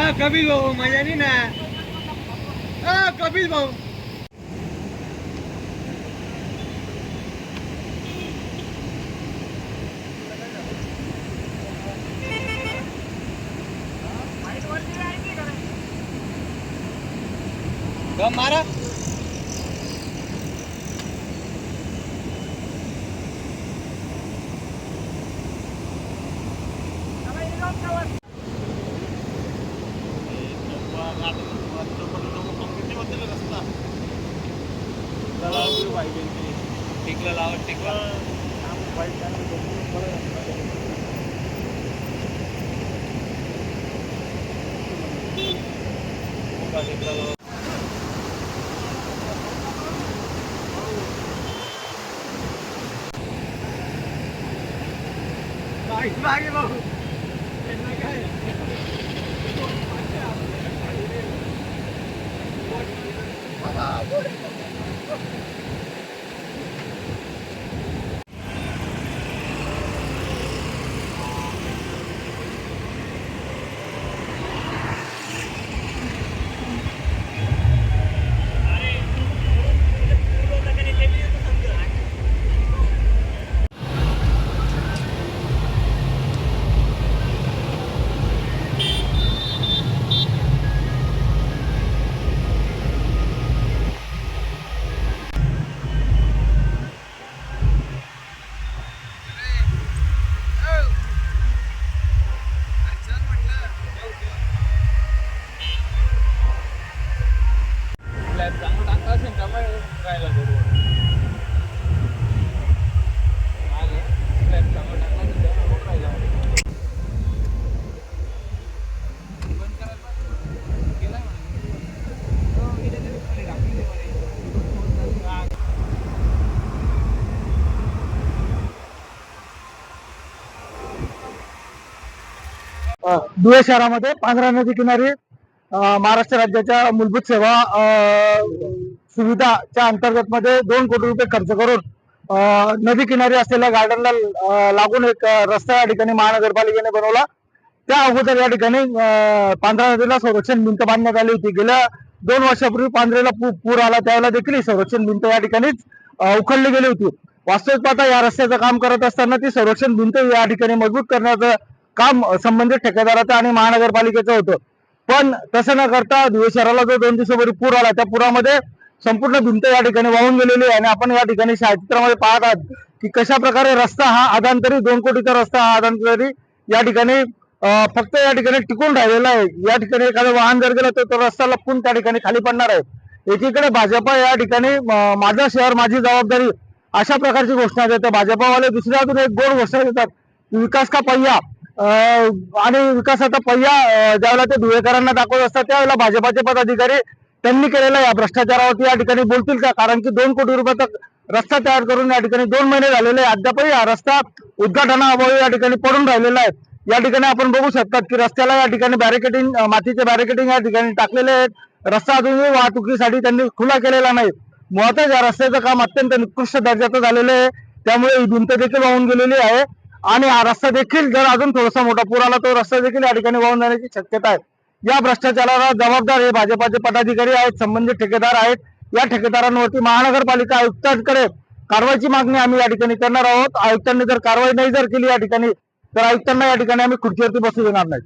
हा कपिल भाऊ मजा नाही ना हा कपिल भाऊ दम मारा टिकला. लावा. टिकला मागे भाऊ. त्यांना काय धुळे शहरामध्ये पांढरा नदी किनारी महाराष्ट्र राज्याच्या मूलभूत सेवा सुविधाच्या अंतर्गत मध्ये दोन कोटी रुपये खर्च करून नदी किनारी असलेल्या गार्डनला लागून एक रस्ता या ठिकाणी महानगरपालिकेने बनवला. त्या अगोदर या ठिकाणी अ, पांढरा नदीला संरक्षण भिंत बांधण्यात आली होती. गेल्या दोन वर्षापूर्वी पांढरेला पू- पूर आला त्यावेळेला देखील ही संरक्षण भिंत या ठिकाणीच उखडली गेली होती. वास्तविक पाहता या रस्त्याचं काम करत असताना ती संरक्षण भिंत या ठिकाणी मजबूत करण्याचं काम संबंधित ठेकेदाराचं आणि महानगरपालिकेचं होतं. पण तसं न करता धुळे शहराला जो दोन दिवसापूर्वी पूर आला त्या पुरामध्ये संपूर्ण भिंत या ठिकाणी वाहून गेलेली आहे आणि आपण या ठिकाणी छायाचित्रामध्ये पाहत आहात की कशा प्रकारे रस्ता हा आदांतरी दोन कोटीचा रस्ता हा आदांतरी या ठिकाणी फक्त या ठिकाणी टिकून राहिलेला आहे. या ठिकाणी एखादं वाहन जर गेलं तर तो रस्ता लपून त्या ठिकाणी खाली पडणार आहे. एकीकडे भाजपा या ठिकाणी माझं शहर माझी जबाबदारी अशा प्रकारची घोषणा देतात भाजपावाले दुसऱ्या अजून एक गोड घोषणा देतात विकास का पहिया आणि विकासाचा पहिया ज्यावेळेला ते धुळेकरांना दाखवत असतात त्यावेळेला भाजपाचे पदाधिकारी त्यांनी केलेल्या या भ्रष्टाचारावरती या ठिकाणी बोलतील का? कारण की दोन कोटी रुपयाचा रस्ता तयार करून या ठिकाणी दोन महिने झालेले अद्यापही हा रस्ता उद्घाटनाअभावी या ठिकाणी पडून राहिलेला आहे. या ठिकाणी आपण बघू शकतात की रस्त्याला या ठिकाणी बॅरिकेडिंग मातीचे बॅरिकेटिंग या ठिकाणी टाकलेले आहेत. रस्ता अजूनही वाहतुकीसाठी त्यांनी खुला केलेला नाही. मुळातच या रस्त्याचं काम अत्यंत निकृष्ट दर्जाचं झालेलं आहे. त्यामुळे ही भिंत देखील वाहून गेलेली आहे. आणि हा रस्ता देखील जर अजून थोडासा मोठा पूर आला तो रस्ता देखील या ठिकाणी वाहून जाण्याची शक्यता आहे. या भ्रष्टाचाराला जबाबदार हे भाजपाचे पदाधिकारी आहेत संबंधित ठेकेदार आहेत. या ठेकेदारांवरती महानगरपालिका आयुक्तांकडे कारवाईची मागणी आम्ही या ठिकाणी करणार आहोत. आयुक्तांनी जर कारवाई नाही जर केली या ठिकाणी तर आयुक्तांना या ठिकाणी आम्ही खुर्चीवरती बसू देणार नाही.